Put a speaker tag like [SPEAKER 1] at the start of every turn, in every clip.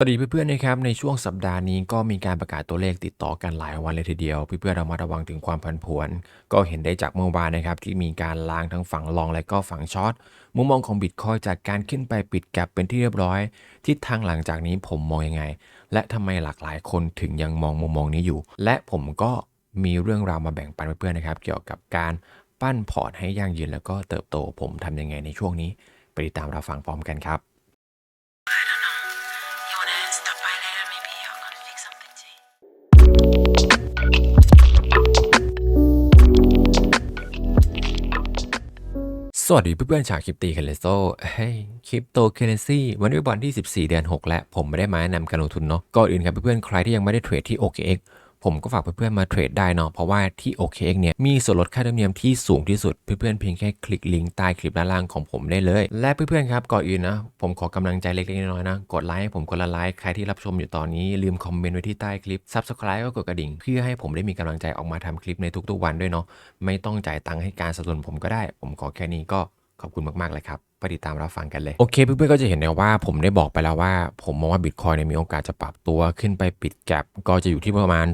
[SPEAKER 1] สวัสดีเพื่อนๆนะครับในช่วงสัปดาห์นี้ก็มีการประกาศตัวเลขติดต่อกันหลายวันเลยทีเดียวเพื่อนๆเรามาระวังถึงความผันผวน ก็เห็นได้จากเมื่อวานนะครับที่มีการล้างทั้งฝั่งลองและก็ฝั่งช็อตมุมมองของบิตคอยจากการขึ้นไปปิดแกลบเป็นที่เรียบร้อย ทิศทางหลังจากนี้ผมมองยังไง และทำไมหลากหลายคนถึงยังมองมุมมองนี้อยู่ และผมก็มีเรื่องราวมาแบ่งปันเพื่อนๆนะครับ เกี่ยวกับการปั้นพอร์ตให้ยั่งยืนแล้วก็เติบโตผมทำยังไงในช่วงนี้ไปติดตามรับฟังพร้อมกันครับ สวัสดีเพื่อนๆชาวคริปตีเคเลโซเฮ้ยคริปโตเคเรนซีวันนี้วันที่ 14 เดือน 6 และผมไม่ได้มาแนะนำการลงทุนเนาะก่อนอื่นครับเพื่อนๆใครที่ยังไม่ได้เทรดที่ OKX ผมก็ฝากเพื่อนๆมาเทรดได้เนาะเพราะว่าที่ OKX เนี่ยมีส่วนลดค่าธรรมเนียมที่สูงที่สุดเพื่อนๆเพียงแค่คลิกลิงก์ใต้คลิปด้านล่างของผมได้เลย และเพื่อนๆครับก่อนอื่นนะผมขอกำลังใจเล็กๆน้อยๆนะกดไลค์ให้ผมคนละไลค์ใครที่รับชมอยู่ตอนนี้ลืมคอมเมนต์ไว้ที่ใต้คลิป Subscribe ก็กดกระดิ่ง เพื่อให้ผมได้มีกำลังใจออกมาทำคลิปในทุกๆวันด้วยเนาะไม่ต้องจ่ายตังค์ให้การสนับสนุนผมก็ได้ ผมขอแค่นี้ก็ ขอบคุณมาก ๆ เลยครับไปติดตามรับฟังกันเลย โอเค เพื่อนๆก็จะเห็นนะว่าผมได้บอกไปแล้วว่า ผมมองว่าบิตคอยเนี่ยมีโอกาสจะปรับตัวขึ้นไปปิดแกลบก็จะอยู่ที่ประมาณ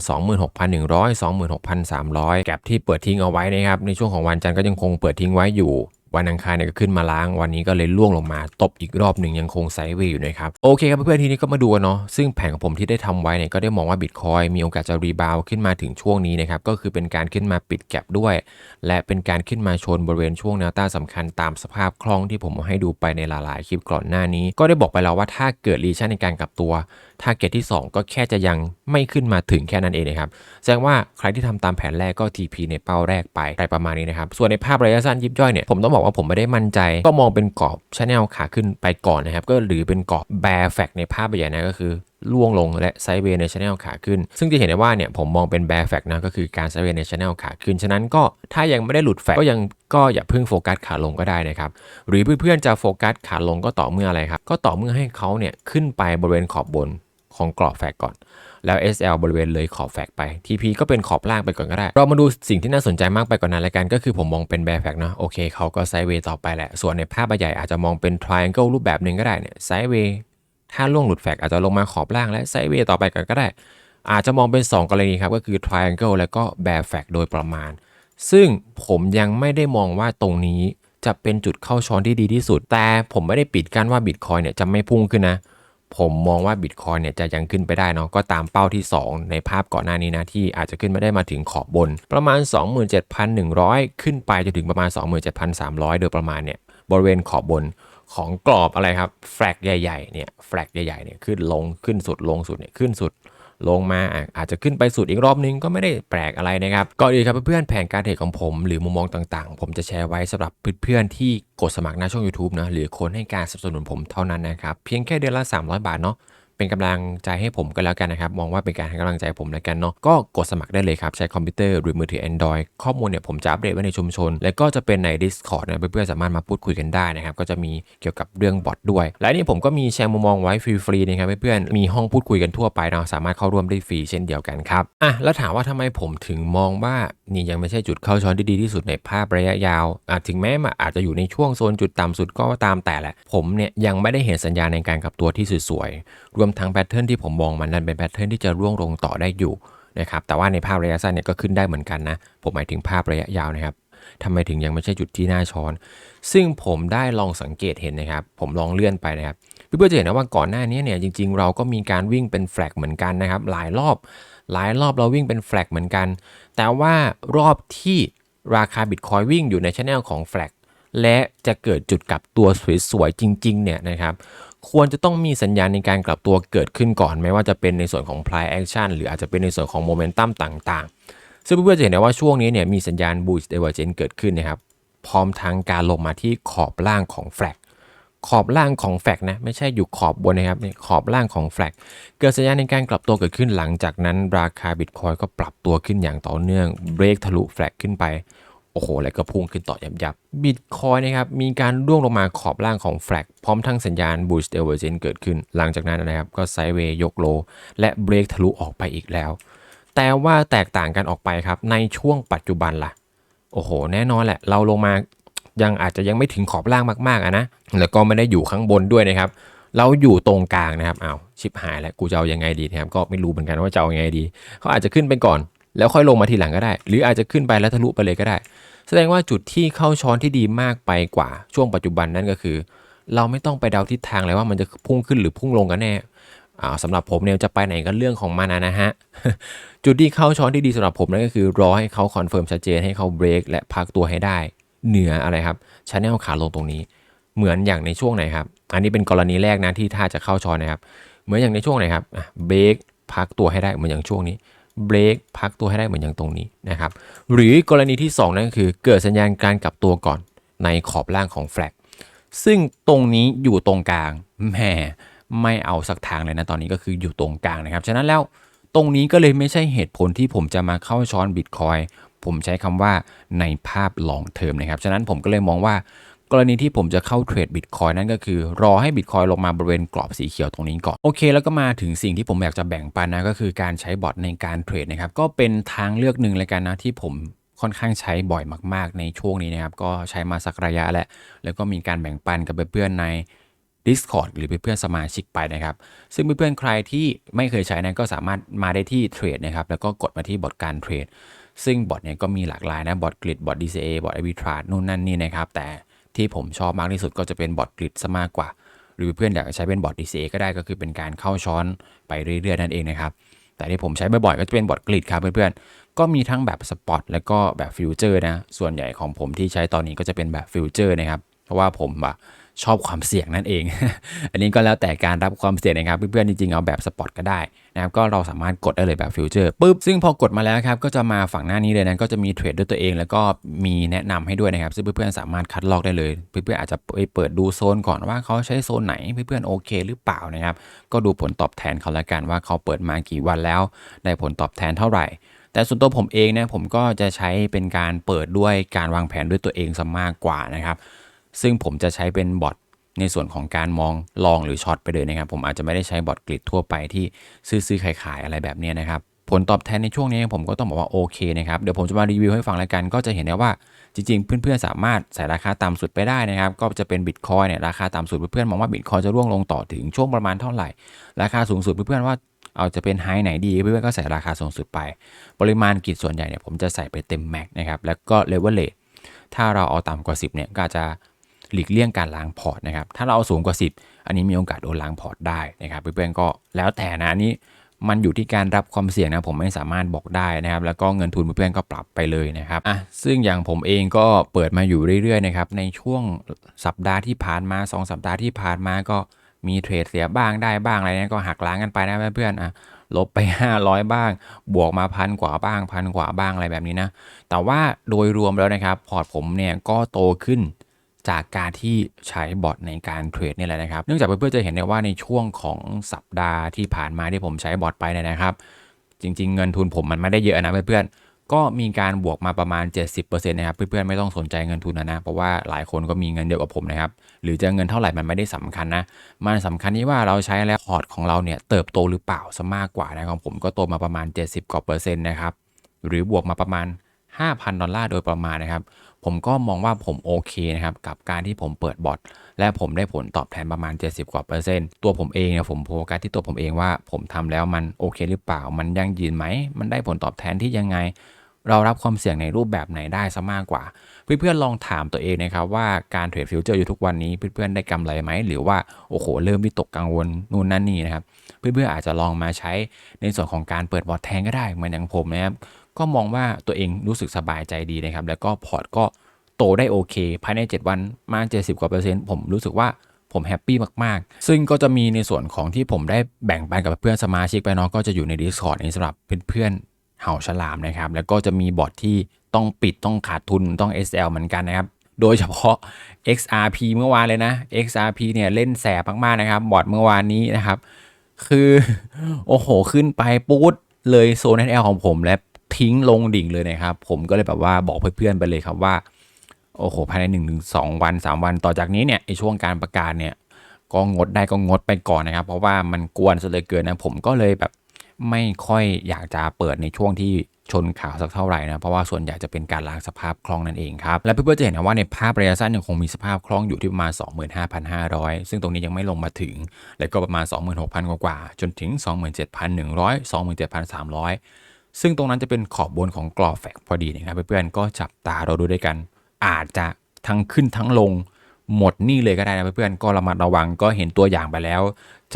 [SPEAKER 1] 26,100 26,300 แกลบที่เปิดทิ้งเอาไว้นะครับในช่วงของวันจันทร์ก็ยังคงเปิดทิ้งไว้อยู่ วันอังคารเนี่ยก็ขึ้นมาล้างวันนี้ก็เลยล่วงลงมา ตบอีกรอบหนึ่งยังคงไซด์เวย์อยู่นะครับโอเคครับเพื่อนๆทีนี้ก็มาดูกันเนาะซึ่งแผนของผมที่ได้ทำไว้เนี่ยก็ได้มองว่าบิตคอยมีโอกาสจะรีบาวขึ้นมาถึงช่วงนี้นะครับก็คือเป็นการขึ้นมาปิดแกลบด้วย และเป็นการขึ้นมาชนบริเวณช่วงแนวต้านสำคัญตามสภาพคล่องที่ผมให้ดูไปในหลายๆคลิปก่อนหน้านี้ ก็ได้บอกไปแล้วว่าถ้าเกิดรีชั่นในการกลับตัวทาร์เก็ตที่ 2 ก็แค่จะยังไม่ขึ้นมาถึงแค่นั้นเองนะครับ แสดงว่าใครที่ทำตามแผนแรกก็ TP ในเป้าแรกไปอะไรประมาณนี้นะครับ ส่วนในภาพระยะสั้นยิบย่อยเนี่ย ผมต้องบอกว่าผมไม่ได้มั่นใจ ก็มองเป็นกรอบชแนลขาขึ้นไปก่อนนะครับ ก็หรือเป็นกรอบแบร์แฟกในภาพใหญ่นะก็คือ ล่วงลงและไซด์เวย์ในช anel ขาขึ้น ซึ่งจะเห็นได้ว่าเนี่ยผมมองเป็นแบร์แฟกนะก็คือการไซด์เวย์ในช anel ขาขึ้น ฉะนั้นก็ถ้ายังไม่ได้หลุดแฟกก็ยังก็อย่าเพิ่งโฟกัสขาลงก็ได้นะครับ หรือเพื่อนๆจะโฟกัสขาลงก็ต่อเมื่ออะไรครับ ก็ต่อเมื่อให้เขาเนี่ยขึ้นไปบริเวณขอบบนของกรอบแฟกก่อน แล้ว SL บริเวณเลยขอบแฟกไป TP ก็เป็นขอบล่างไปก่อนก็ได้ เรามาดูสิ่งที่น่าสนใจมากไปกว่านนั้นละกันก็คือผมมองเป็นแบร์แฟกเนาะโอเคเขาก็ไซด์เวย์ต่อไปแหละ ส่วนในภาพใหญ่อาจจะมองเป็น triangle รูปแบบหนึ่งก็ได้เนี่ยไซด์เวย์ ถ้าล่วงหลุดแฟกอาจจะลงมาขอบล่างและไซเวย์ต่อไปกันก็ได้ อาจจะมองเป็น 2 กรณีครับ ก็คือ triangle แล้วก็ bear flag โดยประมาณ ซึ่งผมยังไม่ได้มองว่าตรงนี้จะเป็นจุดเข้าช้อนที่ดีที่สุด แต่ผมไม่ได้ปิดกั้นว่า Bitcoin เนี่ยจะไม่พุ่งขึ้นนะ ผมมองว่า Bitcoin เนี่ยจะยังขึ้นไปได้เนาะ ก็ตามเป้าที่ 2 ในภาพก่อนหน้านี้นะ ที่อาจจะขึ้นไม่ได้มาถึงขอบบน ประมาณ 27,100 ขึ้นไปจนถึงประมาณ 27,300 โดยประมาณเนี่ย บริเวณขอบบน ของกรอบอะไรครับแฟลกใหญ่ๆเนี่ยแฟลกใหญ่ๆเนี่ยขึ้นลงขึ้นสุดลงสุดเนี่ยขึ้นสุดลงมาอาจจะขึ้นไปสุดอีกรอบนึงก็ไม่ได้แปลกอะไรนะครับก่อนอื่นครับเพื่อนๆแผนการเทรดของผมหรือมุมมองต่างๆ ผมจะแชร์ไว้สำหรับเพื่อนๆที่กดสมัครหน้าช่อง YouTube นะหรือคนให้การสนับสนุนผมเท่านั้นนะครับเพียงแค่เดือนละ 300 บาทเนาะ เป็นกำลังใจให้ผมก็แล้วกันนะครับ มองว่าเป็นการให้กำลังใจผมแล้วกันเนาะก็กดสมัครได้เลยครับ ใช้คอมพิวเตอร์หรือมือถือ Android ข้อมูลเนี่ยผมจะอัปเดตไว้ในชุมชน และก็จะเป็นใน Discord นะเพื่อนๆสามารถมาพูดคุยกันได้นะครับ ก็จะมีเกี่ยวกับเรื่องบอทด้วย และนี่ผมก็มีแชร์มุมมองไว้ฟรีๆนะครับเพื่อนๆมีห้องพูดคุยกันทั่วไปเราสามารถเข้าร่วมได้ฟรีเช่นเดียวกันครับอะแล้วถามว่าทำไมผมถึงมองว่านี่ยังไม่ใช่จุดเข้าช้อนที่ดีที่สุดในภาพระยะยาวอะถึงแม้มันอาจจะอยู่ในช่วงโซนจุดต่ำสุดก็ตามแต่แหละผมเนี่ยยังไม่ได้เห็นสัญญาณในการกลับตัวที่สวยๆรวมทั้งแพทเทิร์นที่ผมมองมันนั้นเป็นแพทเทิร์นที่จะร่วงลงต่อได้อยู่นะครับแต่ว่าในภาพระยะสั้นเนี่ยก็ขึ้นได้เหมือนกันนะ ผมหมายถึงภาพระยะยาวนะครับทำไมถึงยังไม่ใช่จุดที่น่าช้อน ซึ่งผมได้ลองสังเกตเห็นนะครับ ผมลองเลื่อนไปนะครับเพื่อนๆจะเห็นนะว่าก่อนหน้านี้เนี่ยจริง ๆ เราก็มีการวิ่งเป็นแฟลกเหมือนกันนะครับ หลายรอบ หลายรอบเราวิ่งเป็นแฟลกเหมือนกัน แต่ว่ารอบที่ราคาบิตคอยวิ่งอยู่ในช anel ของแฟลกและจะเกิดจุดกลับตัวสวยๆจริงๆเนี่ยนะครับ ควรจะต้องมีสัญญาณในการกลับตัวเกิดขึ้นก่อน ไม่ว่าจะเป็นในส่วนของ price action หรืออาจจะเป็นในส่วนของ momentum ต่างๆ ซึ่งเพื่อนๆจะเห็นได้ว่าช่วงนี้เนี่ยมีสัญญาณ bullish divergence เกิดขึ้นนะครับ พร้อมทั้งการลงมาที่ขอบล่างของแฟลกขอบล่างของแฟลกนะไม่ใช่อยู่ขอบบนนะครับนี่ขอบล่างของแฟลกเกิดสัญญาณในการกลับตัวเกิดขึ้นหลังจากนั้น ราคาบิตคอยก็ปรับตัวขึ้นอย่างต่อเนื่องเบรกทะลุแฟลกขึ้นไป โอ้โห แล้วก็พุ่งขึ้นต่อยับยับบิตคอยนะครับ มีการร่วงลงมาขอบล่างของแฟลกพร้อมทั้งสัญญาณ bullish divergence เกิดขึ้น หลังจากนั้นนะครับ ก็ไซเวย์ยกโล และเบรกทะลุออกไปอีกแล้ว แต่ว่าแตกต่างกันออกไปครับ ในช่วงปัจจุบันล่ะ โอ้โห แน่นอนแหละ เราลงมายังอาจจะยังไม่ถึงขอบล่างมากๆอะนะ แล้วก็ไม่ได้อยู่ข้างบนด้วยนะครับ
[SPEAKER 2] เราอยู่ตรงกลางนะครับ เอาชิบหายแล้ว กูจะเอายังไงดีนะครับ ก็ไม่รู้เหมือนกันว่าจะเอายังไงดี เขาอาจจะขึ้นไปก่อน แล้วค่อยลงมาทีหลังก็ได้ หรืออาจจะขึ้นไปแล้วทะลุไปเลยก็ได้ แสดงว่าจุดที่เข้าช้อนที่ดีมากไปกว่าช่วงปัจจุบันนั่นก็คือ เราไม่ต้องไปเดาทิศทางเลยว่ามันจะพุ่งขึ้นหรือพุ่งลงกันแน่อ่าสำหรับผมเนี่ยจะไปไหนก็เรื่องของมันนะฮะ จุดที่เข้าช้อนที่ดีสำหรับผมนั่นก็คือรอให้เขาคอนเฟิร์มชัดเจนให้เขาเบรกและพักตัวให้ได้ เหนืออะไรครับชแนลขาลงตรงนี้ เหมือนอย่างในช่วงไหนครับ อันนี้เป็นกรณีแรกนะที่ถ้าจะเข้าช้อนนะครับ เหมือนอย่างในช่วงไหนครับเบรกพักตัวให้ได้เหมือนอย่างช่วงนี้ เบรกพักตัวให้ได้เหมือนอย่างตรงนี้นะครับ หรือกรณีที่ 2 นั่นก็คือเกิดสัญญาณการกลับตัวก่อนในขอบล่างของแฟลกซึ่งตรงนี้อยู่ตรงกลางแหมไม่เอาสักทางเลยนะตอนนี้ก็คืออยู่ตรงกลางนะครับ ฉะนั้นแล้วตรงนี้ก็เลยไม่ใช่เหตุผลที่ผมจะมาเข้าช้อนบิตคอยผมใช้คำว่าในภาพลองเทอมนะครับ ฉะนั้นผมก็เลยมองว่า กรณีที่ผมจะเข้าเทรดบิตคอยนั่นก็คือ รอให้บิตคอยลงมาบริเวณกรอบสีเขียวตรงนี้ก่อน โอเค แล้วก็มาถึงสิ่งที่ผมอยากจะแบ่งปันนะก็คือการใช้บอทในการเทรดนะครับก็เป็นทางเลือกหนึ่งเลยกันนะที่ผมค่อนข้างใช้บ่อยมาก ๆ ในช่วงนี้นะครับ ก็ใช้มาสักระยะแล้วแล้วก็มีการแบ่งปันกับเพื่อนๆใน Discord หรือเพื่อนๆสมาชิกไปนะครับ ซึ่งเพื่อนๆใครที่ไม่เคยใช้นั้นก็สามารถมาได้ที่เทรดนะครับ แล้วก็กดมาที่บอทการเทรด ซึ่งบอทเนี่ยก็มีหลากหลายนะ บอทกริดบอท DCA บอท Arbitrage นู่นนั่นนี่นะครับ แต่ ที่ผมชอบมากที่สุดก็จะเป็นบอทกริดซะมากกว่า หรือเพื่อนอยากใช้เป็นบอท DCA ก็ได้ก็คือเป็นการเข้าช้อนไปเรื่อยๆนั่นเองนะครับแต่ที่ผมใช้บ่อยๆก็จะเป็นบอทกริดครับเพื่อนๆ ก็มีทั้งแบบสปอตแล้วก็แบบฟิวเจอร์นะ ส่วนใหญ่ของผมที่ใช้ตอนนี้ก็จะเป็นแบบฟิวเจอร์นะครับ เพราะว่าผมอะ ชอบความเสี่ยงนั่นเอง อันนี้ก็แล้วแต่การรับความเสี่ยงนะครับ เพื่อนๆจริงๆเอาแบบสปอตก็ได้นะครับก็เราสามารถกดได้เลยแบบฟิวเจอร์ปุ๊บซึ่งพอกดมาแล้วครับก็จะมาฝั่งหน้านี้เลยนะก็จะมีเทรดด้วยตัวเอง แล้วก็มีแนะนำให้ด้วยนะครับซึ่งเพื่อนๆสามารถคัดลอกได้เลยเพื่อนๆอาจจะไปเปิดดูโซนก่อนว่าเขาใช้โซนไหนเพื่อนๆโอเค หรือเปล่านะครับก็ดูผลตอบแทนเขาละกันว่าเขาเปิดมากี่วันแล้ว ได้ผลตอบแทนเท่าไหร่แต่ส่วนตัวผมเองเนี่ยผมก็จะใช้เป็นการเปิดด้วยการวางแผนด้วยตัวเองซะมากกว่านะครับ ซึ่งผมจะใช้เป็นบอทในส่วนของการมองลองหรือช็อตไปเลยนะครับ ผมอาจจะไม่ได้ใช้บอทกริดทั่วไปที่ซื้อๆขายๆอะไรแบบนี้นะครับผลตอบแทนในช่วงนี้ผมก็ต้องบอกว่าโอเคนะครับ เดี๋ยวผมจะมารีวิวให้ฟังแล้วกัน ก็จะเห็นได้ว่าจริงๆ เพื่อนๆ สามารถใส่ราคาต่ำสุดไปได้นะครับ ก็จะเป็นบิตคอยเนี่ยราคาต่ำสุดเพื่อนๆ มองว่าบิตคอยจะร่วงลงต่อถึงช่วงประมาณเท่าไหร่ ราคาสูงสุดเพื่อนๆ ว่าเอาจะเป็นไฮไหนดีเพื่อนๆ ก็ใส่ราคาสูงสุดไป ปริมาณกิจส่วนใหญ่เนี่ยผมจะใส่ไปเต็มแม็กนะครับ แล้วก็เลเวลเลทถ้าเราเอาต่ำกว่า 10เนี่ยก็จะ หลีกเลี่ยงการล้างพอร์ตนะครับ ถ้าเราเอาสูงกว่า 10 อันนี้มีโอกาสโดนล้างพอร์ตได้นะครับ เพื่อนๆก็แล้วแต่นะอันนี้มันอยู่ที่การรับความเสี่ยงนะผมไม่สามารถบอกได้นะครับ แล้วก็เงินทุนเพื่อนๆก็ปรับไปเลยนะครับอะซึ่งอย่างผมเองก็เปิดมาอยู่เรื่อยๆนะครับในช่วงสัปดาห์ที่ผ่านมา 2 สัปดาห์ที่ผ่านมาก็มีเทรดเสียบ้างได้บ้างอะไรเนี่ยก็หักล้างกันไปนะเพื่อนๆอะลบไป 500 บ้าง บวกมาพันกว่าบ้างพันกว่าบ้างอะไรแบบนี้นะแต่ว่าโดยรวมแล้วนะครับ พอร์ตผมเนี่ยก็โตขึ้น จากการที่ใช้บอทในการเทรดนี่แหละนะครับ เนื่องจากเพื่อนๆจะเห็นได้ว่าในช่วงของสัปดาห์ที่ผ่านมาที่ผมใช้บอทไปเนี่ยนะครับ จริง ๆ เงินทุนผมมันไม่ได้เยอะนะเพื่อนๆก็มีการบวกมาประมาณ 70%นะครับเพื่อนๆไม่ต้องสนใจเงินทุนนะนะ เพราะว่าหลายคนก็มีเงินเยอะกว่าผมนะครับ หรือจะเงินเท่าไหร่มันไม่ได้สำคัญนะ มันสำคัญที่ว่าเราใช้แล้วพอร์ตของเราเนี่ยเติบโตหรือเปล่าซะมากกว่านะของผมก็โตมาประมาณ 70กว่าเปอร์เซ็นต์นะครับหรือบวกมาประมาณ 5,000 ดอลลาร์โดยประมาณนะครับ ผมก็มองว่าผมโอเคนะครับกับการที่ผมเปิดบอทและผมได้ผลตอบแทนประมาณ 70 กว่าเปอร์เซ็นต์ตัวผมเองเนี่ยผมโฟกัสที่ตัวผมเองว่าผมทำแล้วมันโอเคหรือเปล่า มันยั่งยืนไหม มันได้ผลตอบแทนที่ยังไง เรารับความเสี่ยงในรูปแบบไหนได้ซะมากกว่า เพื่อนๆลองถามตัวเองนะครับว่าการเทรดฟิวเจอร์อยู่ทุกวันนี้เพื่อนๆได้กำไรไหมหรือว่าโอ้โหเริ่มวิตกกังวลนู่นนั่นนี่นะครับเพื่อนๆอาจจะลองมาใช้ในส่วนของการเปิดบอทแทนก็ได้เหมือนอย่างผมนะครับ ก็มองว่าตัวเองรู้สึกสบายใจดีนะครับ แล้วก็พอร์ตก็โตได้โอเค ภายใน 7 วันมา70กว่าเปอร์เซ็นต์ผมรู้สึกว่าผมแฮปปี้มาก ๆ ซึ่งก็จะมีในส่วนของที่ผมได้แบ่งปันกับเพื่อนสมาชิกไปเนาะก็จะอยู่ใน Discord นี้สำหรับเพื่อนๆเห่าฉลามนะครับ แล้วก็จะมีบอทที่ต้องปิดต้องขาดทุนต้อง SL เหมือนกันนะครับ โดยเฉพาะ XRP เมื่อวานเลยนะ XRP เนี่ยเล่นแสบมากๆนะครับ บอทเมื่อวานนี้นะครับ คือ โอ้โห ขึ้นไปปุ๊ดเลยโซน NL ของผมและ ทิ้งลงดิ่งเลยนะครับ ผมก็เลยแบบว่าบอกเพื่อนๆไปเลยครับว่าโอ้โหภายใน1นถึงสวัน 3 วันต่อจากนี้เนี่ยไอช่วงการประกาศเนี่ยก็งดได้ก็งดไปก่อนนะครับ เพราะว่ามันกวนซะเหลยเกินนะผมก็เลยแบบไม่ค่อยอยากจะเปิดในช่วงที่ชนข่าวสักเท่าไหร่นะ เพราะว่าส่วนใหญ่จะเป็นการล้างสภาพคล่องนั่นเองครับ และเพื่อนๆจะเห็นนะว่าในภาพระยะสั้นยังคงมีสภาพคล่องอยู่ที่ประมาณ 25,500 ซึ่งตรงนี้ยังไม่ลงมาถึง แล้วก็ประมาณ 26,000 กว่า จนถึง 27,100 27,300 ซึ่งตรงนั้นจะเป็นขอบบนของกรอบแฟกพอดีนะครับเพื่อนๆก็จับตาเราดูด้วยกัน อาจจะทั้งขึ้นทั้งลงหมดนี่เลยก็ได้นะเพื่อนๆก็ระมัดระวังก็เห็นตัวอย่างไปแล้ว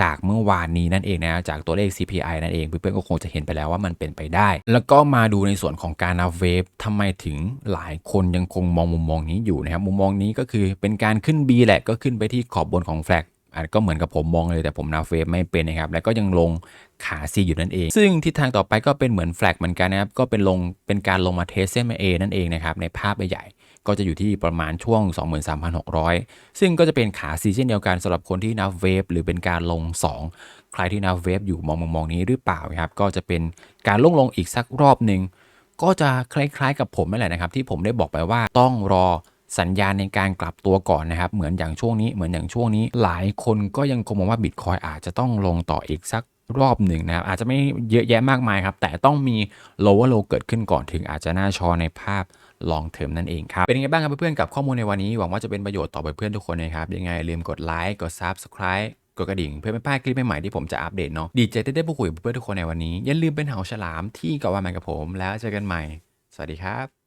[SPEAKER 2] จากเมื่อวานนี้นั่นเองนะจากตัวเลข CPI นั่นเองเพื่อนๆก็คงจะเห็นไปแล้วว่ามันเป็นไปได้ แล้วก็มาดูในส่วนของการนับเวฟทำไมถึงหลายคนยังคงมองมุมมองนี้อยู่นะครับมุมมองนี้ก็คือเป็นการขึ้น B แหละก็ขึ้นไปที่ขอบบนของแฟลกอันก็เหมือนกับผมมองเลยแต่ผมนับเวฟไม่เป็นนะครับแล้วก็ยังลง ขา C อยู่นั่นเอง ซึ่งทิศทางต่อไปก็เป็นเหมือนแฟลกเหมือนกันนะครับ ก็เป็นลงเป็นการลงมาเทสเส้น A นั่นเองนะครับ ในภาพใหญ่ก็จะอยู่ที่ประมาณช่วง 23,600 ซึ่งก็จะเป็นขาซีเช่นเดียวกันสำหรับคนที่นับเวฟหรือเป็นการลง 2 ใครที่นับเวฟอยู่มองมุมมองนี้หรือเปล่าครับ ก็จะเป็นการลงลงอีกสักรอบหนึ่งก็จะคล้ายๆกับผมนั่นแหละนะครับ ที่ผมได้บอกไปว่าต้องรอสัญญาณในการกลับตัวก่อนนะครับ เหมือนอย่างช่วงนี้เหมือนอย่างช่วงนี้ หลายคนก็ยังคงมองว่าบิตคอยอาจจะต้องลงต่ออีกสัก รอบหนึ่งนะครับ อาจจะไม่เยอะแยะมากมายครับ แต่ต้องมี lower low เกิดขึ้นก่อนถึงอาจจะน่าชอในภาพลองเทอมนั่นเองครับ เป็นยังไงบ้างครับเพื่อนๆกับข้อมูลในวันนี้ หวังว่าจะเป็นประโยชน์ต่อเพื่อนๆทุกคนนะครับ ยังไงลืมกดไลค์กด Subscribe กดกระดิ่งเพื่อไม่พลาดคลิปใหม่ๆที่ผมจะอัปเดตเนาะดีใจที่ได้พูดคุยกับเพื่อนๆทุกคนในวันนี้อย่าลืมเป็นเหาฉลามที่เกาะว่ามันกับผม แล้วเจอกันใหม่ สวัสดีครับ